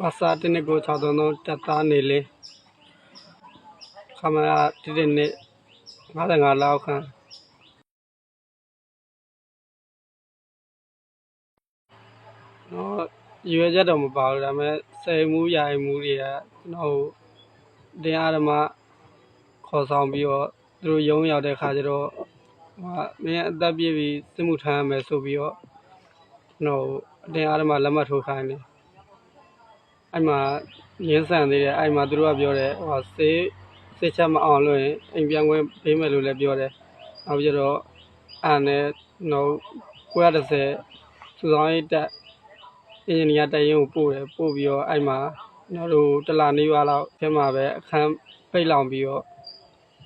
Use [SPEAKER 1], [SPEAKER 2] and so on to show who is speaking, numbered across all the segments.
[SPEAKER 1] ပါစာတင်းနဲ့ကို633တက်သားနေလင်းခမရတိတိနဲ့55လောက်ခန့်တော့ရွေချက်တော့မပါဘူးဒါပေမဲ့စိတ်မှုရိုင်မှုတွေကကျွန်တော်တို့တရားဓမ္မခေါ်ဆောင်ပြီးတော့သူတို့ရုံးရောက်တဲ့ခါကျတော့ဟိုမင်းအသက်ပြည့်ပြီးစစ်မှုထမ်းရမယ်ဆိုပြီးတော့ကျွန်တော်အတင်းအားဓမ္မလက်မှတ်ထိုးခိုင်းတယ် အဲ့မှာရင်းဆန်သေးတယ်အဲ့မှာသူတို့ကပြောတယ်ဟိုဆေးဆေးချက်မအောင်လို့ရင်အိမ်ပြန်ခွင့်ပေးမယ်လို့လည်းပြောတယ်နောက်ပြီးတော့အဲ့နဲ့တော့930စူဆောင်ရေးတက်အင်ဂျင်နီယာတက်ရင်ကိုပို့တယ်ပို့ပြီးတော့အဲ့မှာကျွန်တော်တို့တလာနေရွာလောက်ထဲမှာပဲအခန်းပိတ်လောင်ပြီးတော့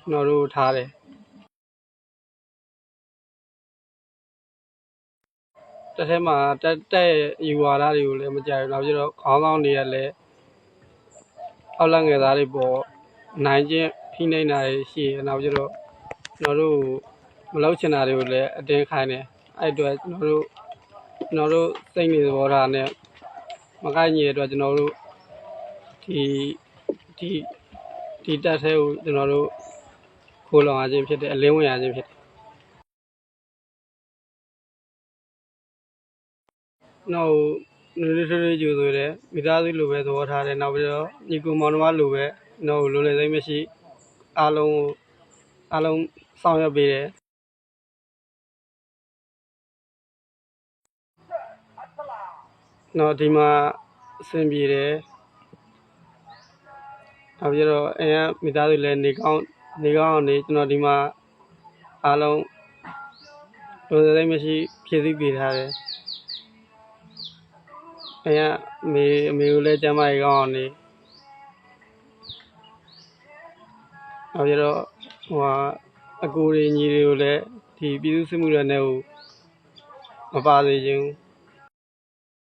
[SPEAKER 1] ကျွန်တော်တို့ထားတယ် တစ်ထဲမှာတက်တက်ယူဝါဒတွေကိုလည်းမကြိုက်ဘူးနောက်ပြီးတော့ခေါင်းဆောင်တွေကလည်းအောက်လက်ငယ်သားတွေပေါ်နိုင်ချင်းဖိနှိမ့်တာတွေရှိရနောက်ပြီးတော့ကျွန်တော်တို့မလောက်ချင်တာတွေကိုလည်းအတင်းခိုင်းတယ်အဲ့အတွက်ကျွန်တော်တို့ကျွန်တော်တို့စိတ်နေသဘောထားနဲ့မကိုက်ညီတဲ့အတွက်ကျွန်တော်တို့ဒီဒီဒီတက်သေးကိုကျွန်တော်တို့ခိုးလောင်ရခြင်းဖြစ်တယ်အလင်းဝင်ရခြင်းဖြစ်တယ် နောက်နည်းနည်းထွေးထွေးကြိုဆိုတယ်မိသားစုလိုပဲသဘောထားတယ်နောက်ပြီးတော့ညီကိုမောင်နှမလိုပဲကျွန်တော်တို့လိုလေစိမ့်မရှိအားလုံးကိုအားလုံးဆောင်ရွက်ပေးတယ်တော့ဒီမှာအဆင်ပြေတယ်နောက်ပြီးတော့အဲမိသားစုလည်းနေကောင်းနေကောင်းအောင်နေကျွန်တော်ဒီမှာအားလုံးလိုစိမ့်မရှိဖြည့်ဆည်းပေးထားတယ် အဲအမေအမေကိုလည်းကျမ်းမာရေးကောင်းအောင်နေနောက်ပြီးတော့ဟိုဟာအကူတွေညီတွေကိုလည်းဒီပြည်သူ့စစ်မှုရဲနဲ့ကိုမပါစေခြင်းဘူး